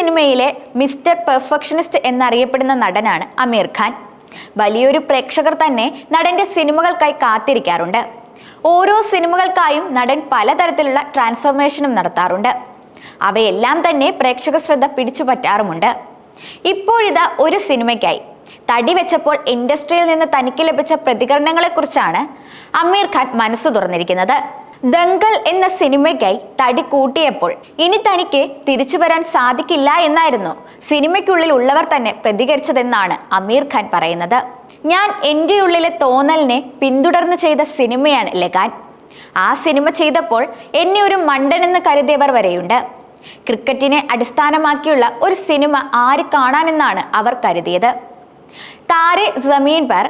സിനിമയിലെ mister perfectionist എന്നറിയപ്പെടുന്ന നടനാണ് അമീർ ഖാൻ. വലിയൊരു പ്രേക്ഷകർ തന്നെ നടന്റെ സിനിമകൾക്കായി കാത്തിരിക്കാറുണ്ട്. ഓരോ സിനിമകൾക്കായും നടൻ പലതരത്തിലുള്ള ട്രാൻസ്ഫോർമേഷനും നടത്താറുണ്ട്. അവയെല്ലാം തന്നെ പ്രേക്ഷക ശ്രദ്ധ പിടിച്ചു പറ്റാറുമുണ്ട്. ഇപ്പോഴിതാ ഒരു സിനിമയ്ക്കായി. തടി വെച്ചപ്പോൾ ഇൻഡസ്ട്രിയിൽ നിന്ന് തനിക്ക് ലഭിച്ച പ്രതികരണങ്ങളെക്കുറിച്ചാണ് അമീർ ഖാൻ മനസ്സു തുറന്നിരിക്കുന്നത്. ദങ്കൽ എന്ന സിനിമയ്ക്കായി തടി കൂട്ടിയപ്പോൾ ഇനി തനിക്ക് തിരിച്ചു വരാൻ സാധിക്കില്ല എന്നായിരുന്നു. സിനിമയ്ക്കുള്ളിൽ ഉള്ളവർ തന്നെ പ്രതികരിച്ചതെന്നാണ് അമീർ ഖാൻ പറയുന്നത്. ഞാൻ എന്റെ ഉള്ളിലെ തോന്നലിനെ പിന്തുടർന്ന് ചെയ്ത സിനിമയാണ് ലഗാൻ. ആ സിനിമ ചെയ്തപ്പോൾ എന്നെ ഒരു മണ്ടനെന്ന് കരുതിയവർ വരെയുണ്ട്. ക്രിക്കറ്റിനെ അടിസ്ഥാനമാക്കിയുള്ള ഒരു സിനിമ ആര് കാണാനെന്നാണ് അവർ കരുതിയത്. താരെ ജമീൻ പർ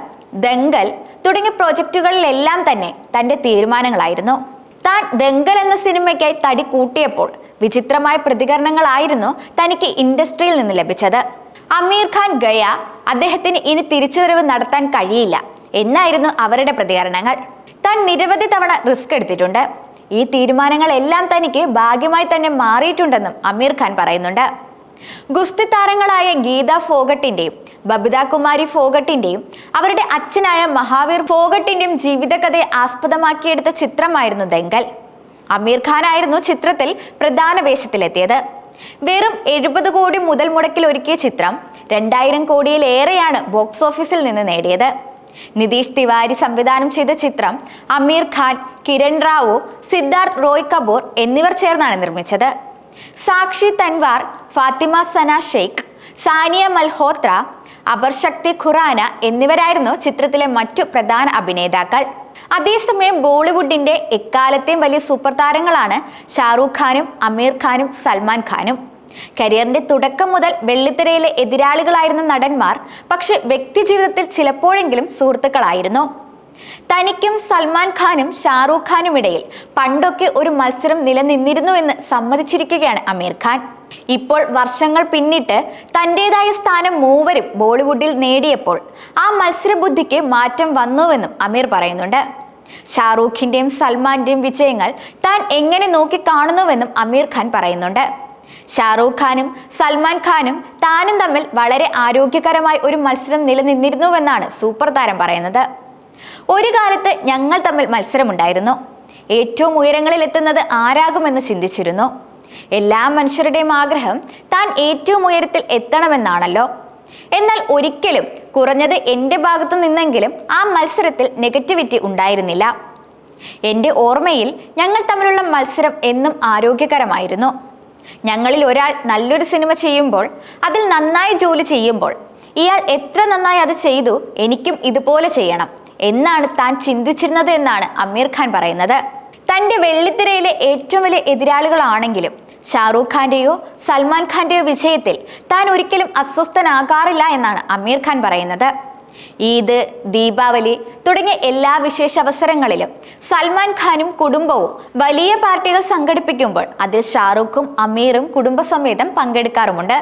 ദങ്കൽ തുടങ്ങിയ പ്രോജക്റ്റുകളിലെല്ലാം തന്നെ തന്റെ തീരുമാനങ്ങളായിരുന്നു. താൻ ദങ്കൽ എന്ന സിനിമയ്ക്കായി തടി കൂട്ടിയപ്പോൾ വിചിത്രമായ പ്രതികരണങ്ങളായിരുന്നു തനിക്ക് ഇൻഡസ്ട്രിയിൽ നിന്ന് ലഭിച്ചത്. അമീർ ഖാൻ ഗയ അദ്ദേഹത്തിന് ഇനി തിരിച്ചുവരവ് നടത്താൻ കഴിയില്ല എന്നായിരുന്നു അവരുടെ പ്രതികരണങ്ങൾ. താൻ നിരവധി തവണ റിസ്ക് എടുത്തിട്ടുണ്ട്. ഈ തീരുമാനങ്ങളെല്ലാം തനിക്ക് ഭാഗ്യമായി തന്നെ മാറിയിട്ടുണ്ടെന്നും അമീർ ഖാൻ പറയുന്നുണ്ട്. ഗുസ്തി താരങ്ങളായ ഗീത ഫോഗട്ടിന്റെയും ബബിത കുമാരി ഫോഗട്ടിന്റെയും അവരുടെ അച്ഛനായ മഹാവീർ ഫോഗട്ടിന്റെയും ജീവിതകഥയെ ആസ്പദമാക്കിയെടുത്ത ചിത്രമായിരുന്നു ദെങ്കൽ അമീർ ഖാൻ ആയിരുന്നു ചിത്രത്തിൽ പ്രധാന വേഷത്തിലെത്തിയത്. വെറും എഴുപത് കോടി മുതൽ മുടക്കിൽ ഒരുക്കിയ ചിത്രം രണ്ടായിരം കോടിയിലേറെയാണ് ബോക്സ് ഓഫീസിൽ നിന്ന് നേടിയത്. നിതീഷ് തിവാരി സംവിധാനം ചെയ്ത ചിത്രം അമീർ ഖാൻ കിരൺ റാവു സിദ്ധാർത്ഥ് റോയ് കപൂർ എന്നിവർ ചേർന്നാണ് നിർമ്മിച്ചത്. സാക്ഷി തൻവാർ ഫാത്തിമ സന ഷെയ്ഖ് സാനിയ മൽഹോത്ര അപർശക്തി ഖുറാന എന്നിവരായിരുന്നു ചിത്രത്തിലെ മറ്റു പ്രധാന അഭിനേതാക്കൾ. അതേസമയം ബോളിവുഡിന്റെ എക്കാലത്തെയും വലിയ സൂപ്പർ താരങ്ങളാണ് ഷാറൂഖ് ഖാനും അമീർ ഖാനും സൽമാൻ ഖാനും. കരിയറിന്റെ തുടക്കം മുതൽ വെള്ളിത്തിരയിലെ എതിരാളികളായിരുന്ന നടന്മാർ പക്ഷെ വ്യക്തിജീവിതത്തിൽ ചിലപ്പോഴെങ്കിലും സുഹൃത്തുക്കളായിരുന്നു. തനിക്കും സൽമാൻ ഖാനും ഷാറൂഖ് ഖാനും ഇടയിൽ പണ്ടൊക്കെ ഒരു മത്സരം നിലനിന്നിരുന്നു എന്ന് സമ്മതിച്ചിരിക്കുകയാണ് അമീർ ഖാൻ. ഇപ്പോൾ വർഷങ്ങൾ പിന്നിട്ട് തന്റെതായ സ്ഥാനം മൂവരും ബോളിവുഡിൽ നേടിയപ്പോൾ ആ മത്സരബുദ്ധിക്ക് മാറ്റം വന്നുവെന്നും അമീർ പറയുന്നുണ്ട്. ഷാറൂഖിന്റെയും സൽമാന്റെയും വിജയങ്ങൾ താൻ എങ്ങനെ നോക്കിക്കാണുന്നുവെന്നും അമീർ ഖാൻ പറയുന്നുണ്ട്. ഷാറൂഖ് ഖാനും സൽമാൻ ഖാനും താനും തമ്മിൽ വളരെ ആരോഗ്യകരമായ ഒരു മത്സരം നിലനിന്നിരുന്നുവെന്നാണ് സൂപ്പർ താരം പറയുന്നത്. ഒരു കാലത്ത് ഞങ്ങൾ തമ്മിൽ മത്സരമുണ്ടായിരുന്നു. ഏറ്റവും ഉയരങ്ങളിൽ എത്തുന്നത് ആരാകുമെന്ന് ചിന്തിച്ചിരുന്നു. എല്ലാ മനുഷ്യരുടെയും ആഗ്രഹം താൻ ഏറ്റവും ഉയരത്തിൽ എത്തണമെന്നാണല്ലോ. എന്നാൽ ഒരിക്കലും കുറഞ്ഞത് എന്റെ ഭാഗത്തു നിന്നെങ്കിലും ആ മത്സരത്തിൽ നെഗറ്റിവിറ്റി ഉണ്ടായിരുന്നില്ല. എന്റെ ഓർമ്മയിൽ ഞങ്ങൾ തമ്മിലുള്ള മത്സരം എന്നും ആരോഗ്യകരമായിരുന്നു. ഞങ്ങളിൽ ഒരാൾ നല്ലൊരു സിനിമ ചെയ്യുമ്പോൾ അതിൽ നന്നായി ജോലി ചെയ്യുമ്പോൾ ഇയാൾ എത്ര നന്നായി അത് ചെയ്തു എനിക്കും ഇതുപോലെ ചെയ്യണം. എന്നാണ് താൻ ചിന്തിച്ചിരുന്നത് എന്നാണ് അമീർ ഖാൻ പറയുന്നത്. തന്റെ വെള്ളിത്തിരയിലെ ഏറ്റവും വലിയ എതിരാളികളാണെങ്കിലും ഷാറൂഖ് ഖാന്റെയോ സൽമാൻ ഖാന്റെയോ വിജയത്തിൽ താൻ ഒരിക്കലും അസ്വസ്ഥനാകാറില്ല എന്നാണ് അമീർ ഖാൻ പറയുന്നത്. ഈദ് ദീപാവലി തുടങ്ങിയ എല്ലാ വിശേഷ അവസരങ്ങളിലും സൽമാൻ ഖാനും കുടുംബവും വലിയ പാർട്ടികൾ സംഘടിപ്പിക്കുമ്പോൾ അതിൽ ഷാറൂഖും അമീറും കുടുംബസമേതം പങ്കെടുക്കാറുമുണ്ട്.